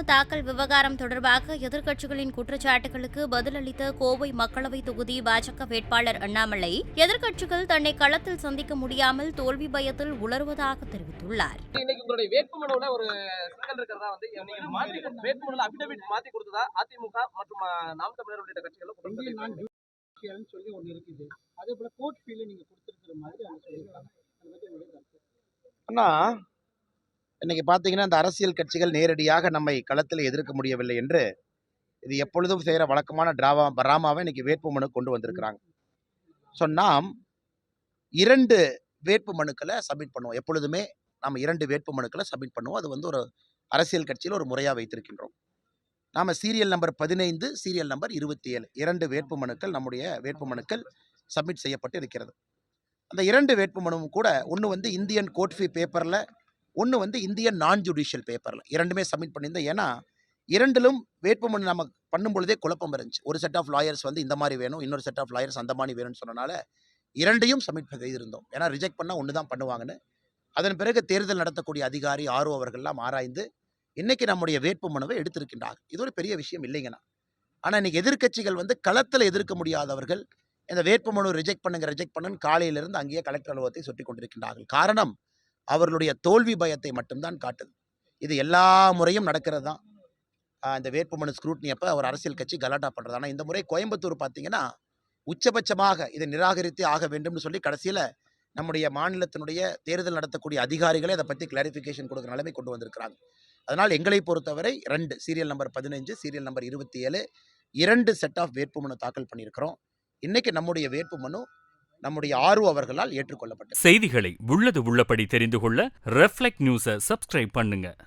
வேட்புமனு தாக்கல் விவகாரம் தொடர்பாக எதிர்க்கட்சிகளின் குற்றச்சாட்டுகளுக்கு பதிலளித்த கோவை மக்களவை தொகுதி பாஜக வேட்பாளர் அண்ணாமலை எதிர்க்கட்சிகள் தன்னை களத்தில் சந்திக்க முடியாமல் தோல்வி பயத்தில் உளறுவதாக தெரிவித்துள்ளார். சொல்லி ஒன்று இருக்குது. அதே போல கோர்ட் ஃபீல்டு நீங்க கொடுத்துருக்கிற மாதிரி அண்ணா இன்றைக்கி பார்த்தீங்கன்னா அந்த அரசியல் கட்சிகள் நேரடியாக நம்மை களத்தில் எதிர்க்க முடியவில்லை என்று இது எப்பொழுதும் செய்கிற வழக்கமான டிராமா பராமாவை இன்னைக்கு வேட்புமனு கொண்டு வந்திருக்கிறாங்க. ஸோ நாம் இரண்டு வேட்பு மனுக்களை சப்மிட் பண்ணுவோம். எப்பொழுதுமே நாம் இரண்டு வேட்பு மனுக்களை சப்மிட் பண்ணுவோம். அது வந்து ஒரு அரசியல் கட்சியில் ஒரு முறையாக வைத்திருக்கின்றோம். நாம் சீரியல் நம்பர் பதினைந்து சீரியல் நம்பர் இருபத்தி ஏழு இரண்டு வேட்பு மனுக்கள் நம்முடைய வேட்பு மனுக்கள் சப்மிட் செய்யப்பட்டு இருக்கிறது. அந்த இரண்டு வேட்பு மனுவும் கூட ஒன்று வந்து இந்தியன் கோட்ஃபி பேப்பரில் ஒன்று வந்து இந்தியன் நான் ஜுடிஷியல் பேப்பரில் இரண்டுமே சப்மிட் பண்ணியிருந்தேன். ஏன்னா இரண்டிலும் வேட்புமனு நம்ம பண்ணும் பொழுதே குழப்பம் இருந்துச்சு. ஒரு செட் ஆஃப் லாயர்ஸ் வந்து இந்த மாதிரி வேணும் இன்னொரு செட் ஆஃப் லாயர்ஸ் அந்த மாதிரி வேணும்னு சொன்னனால இரண்டையும் சப்மிட் செய்திருந்தோம். ஏன்னா ரிஜெக்ட் பண்ணால் ஒன்று தான் பண்ணுவாங்கன்னு. அதன் பிறகு தேர்தல் நடத்தக்கூடிய அதிகாரி ஆர்வ அவர்கள்லாம் ஆராய்ந்து இன்றைக்கி நம்முடைய வேட்புமனுவை எடுத்திருக்கின்றார் இது ஒரு பெரிய விஷயம் இல்லைங்கண்ணா. ஆனால் இன்றைக்கி எதிர்க்கட்சிகள் வந்து களத்தில் எதிர்க்க முடியாதவர்கள் இந்த வேட்புமனு ரிஜெக்ட் பண்ணுங்க ரிஜெக்ட் பண்ணுன்னு காலையிலிருந்து அங்கேயே கலெக்டர் அலுவலகத்தை சுட்டி கொண்டிருக்கின்றார்கள். காரணம் அவர்களுடைய தோல்வி பயத்தை மட்டும்தான் காட்டுது. இது எல்லா முறையும் நடக்கிறது தான். இந்த வேட்புமனு ஸ்க்ரூட்னி அப்போ அவர் அரசியல் கட்சி கலாட்டா பண்ணுறது ஆனால் இந்த முறை கோயம்புத்தூர் பார்த்தீங்கன்னா உச்சபட்சமாக இதை நிராகரித்தே ஆக வேண்டும்னு சொல்லி கடைசியில் நம்முடைய மாநிலத்தினுடைய தேர்தல் நடத்தக்கூடிய அதிகாரிகளே அதை பற்றி கிளாரிஃபிகேஷன் கொடுக்குற நிலைமை கொண்டு வந்திருக்கிறாங்க. அதனால் எங்களை பொறுத்தவரை ரெண்டு சீரியல் நம்பர் பதினஞ்சு சீரியல் நம்பர் இருபத்தி ஏழு இரண்டு செட் ஆஃப் வேட்புமனு தாக்கல் பண்ணியிருக்கிறோம். இன்றைக்கி நம்முடைய வேட்புமனு நம்முடைய ஆர்வ அவர்களால் ஏற்றுக்கொள்ளப்பட்டது. செய்திகளை உள்ளது உள்ளபடி தெரிந்து கொள்ள ரெஃப்ளெக்ட் நியூஸை சப்ஸ்கிரைப் பண்ணுங்க.